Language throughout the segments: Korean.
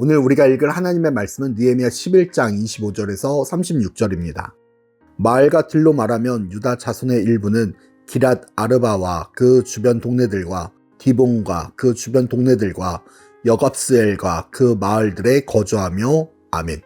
오늘 우리가 읽을 하나님의 말씀은 느헤미야 11장 25절에서 36절입니다. 마을과 들로 말하면 유다 자손의 일부는 기랏 아르바와 그 주변 동네들과 디본과 그 주변 동네들과 여갑스엘과 그 마을들에 거주하며 아멘.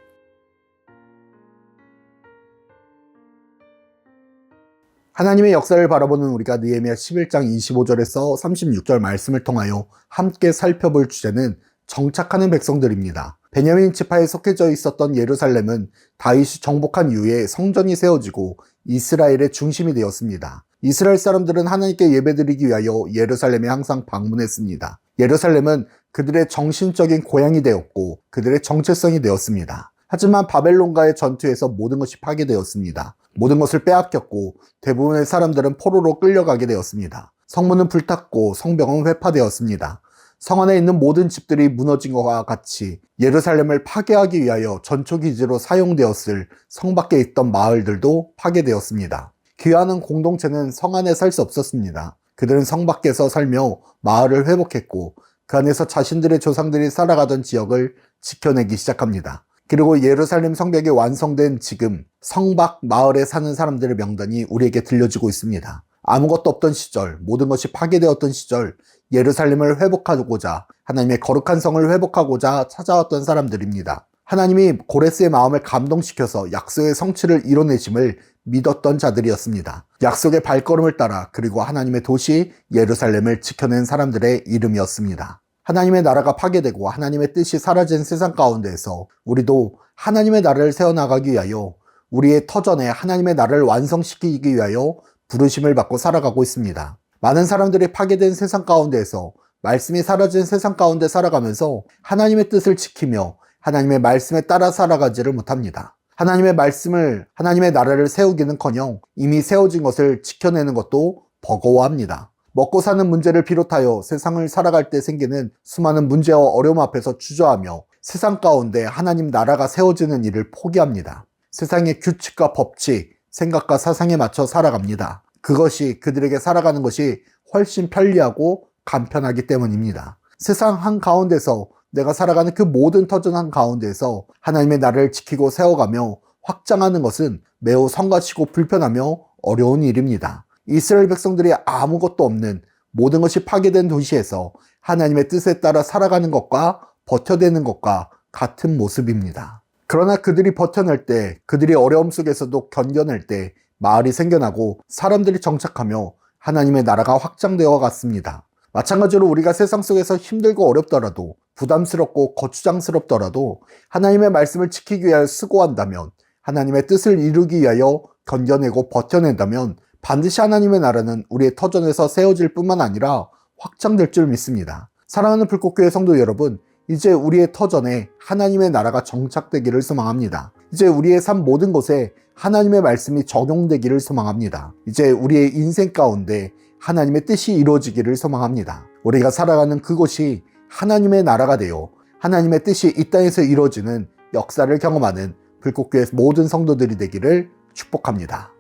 하나님의 역사를 바라보는 우리가 느헤미야 11장 25절에서 36절 말씀을 통하여 함께 살펴볼 주제는 정착하는 백성들입니다. 베냐민 지파에 속해져 있었던 예루살렘은 다윗이 정복한 이후에 성전이 세워지고 이스라엘의 중심이 되었습니다. 이스라엘 사람들은 하나님께 예배드리기 위하여 예루살렘에 항상 방문했습니다. 예루살렘은 그들의 정신적인 고향이 되었고 그들의 정체성이 되었습니다. 하지만 바벨론과의 전투에서 모든 것이 파괴되었습니다. 모든 것을 빼앗겼고 대부분의 사람들은 포로로 끌려가게 되었습니다. 성문은 불탔고 성벽은 회파되었습니다. 성 안에 있는 모든 집들이 무너진 것과 같이 예루살렘을 파괴하기 위하여 전초기지로 사용되었을 성 밖에 있던 마을들도 파괴되었습니다. 귀하는 공동체는 성 안에 살 수 없었습니다. 그들은 성 밖에서 살며 마을을 회복했고 그 안에서 자신들의 조상들이 살아가던 지역을 지켜내기 시작합니다. 그리고 예루살렘 성벽이 완성된 지금 성밖 마을에 사는 사람들의 명단이 우리에게 들려지고 있습니다. 아무것도 없던 시절, 모든 것이 파괴되었던 시절, 예루살렘을 회복하고자 하나님의 거룩한 성을 회복하고자 찾아왔던 사람들입니다. 하나님이 고레스의 마음을 감동시켜서 약속의 성취를 이뤄내심을 믿었던 자들이었습니다. 약속의 발걸음을 따라 그리고 하나님의 도시 예루살렘을 지켜낸 사람들의 이름이었습니다. 하나님의 나라가 파괴되고 하나님의 뜻이 사라진 세상 가운데에서 우리도 하나님의 나라를 세워나가기 위하여 우리의 터전에 하나님의 나라를 완성시키기 위하여 부르심을 받고 살아가고 있습니다. 많은 사람들이 파괴된 세상 가운데에서 말씀이 사라진 세상 가운데 살아가면서 하나님의 뜻을 지키며 하나님의 말씀에 따라 살아가지를 못합니다. 하나님의 말씀을, 하나님의 나라를 세우기는커녕 이미 세워진 것을 지켜내는 것도 버거워합니다. 먹고 사는 문제를 비롯하여 세상을 살아갈 때 생기는 수많은 문제와 어려움 앞에서 주저하며 세상 가운데 하나님 나라가 세워지는 일을 포기합니다. 세상의 규칙과 법칙, 생각과 사상에 맞춰 살아갑니다. 그것이 그들에게 살아가는 것이 훨씬 편리하고 간편하기 때문입니다. 세상 한 가운데서 내가 살아가는 그 모든 터전 한 가운데서 하나님의 나라를 지키고 세워가며 확장하는 것은 매우 성가시고 불편하며 어려운 일입니다. 이스라엘 백성들이 아무것도 없는 모든 것이 파괴된 도시에서 하나님의 뜻에 따라 살아가는 것과 버텨내는 것과 같은 모습입니다. 그러나 그들이 버텨낼 때, 그들이 어려움 속에서도 견뎌낼 때 마을이 생겨나고 사람들이 정착하며 하나님의 나라가 확장되어 갔습니다. 마찬가지로 우리가 세상 속에서 힘들고 어렵더라도 부담스럽고 거추장스럽더라도 하나님의 말씀을 지키기 위하여 수고한다면 하나님의 뜻을 이루기 위하여 견뎌내고 버텨낸다면 반드시 하나님의 나라는 우리의 터전에서 세워질 뿐만 아니라 확장될 줄 믿습니다. 사랑하는 불꽃교회 성도 여러분, 이제 우리의 터전에 하나님의 나라가 정착되기를 소망합니다. 이제 우리의 삶 모든 곳에 하나님의 말씀이 적용되기를 소망합니다. 이제 우리의 인생 가운데 하나님의 뜻이 이루어지기를 소망합니다. 우리가 살아가는 그곳이 하나님의 나라가 되어 하나님의 뜻이 이 땅에서 이루어지는 역사를 경험하는 불꽃교회 모든 성도들이 되기를 축복합니다.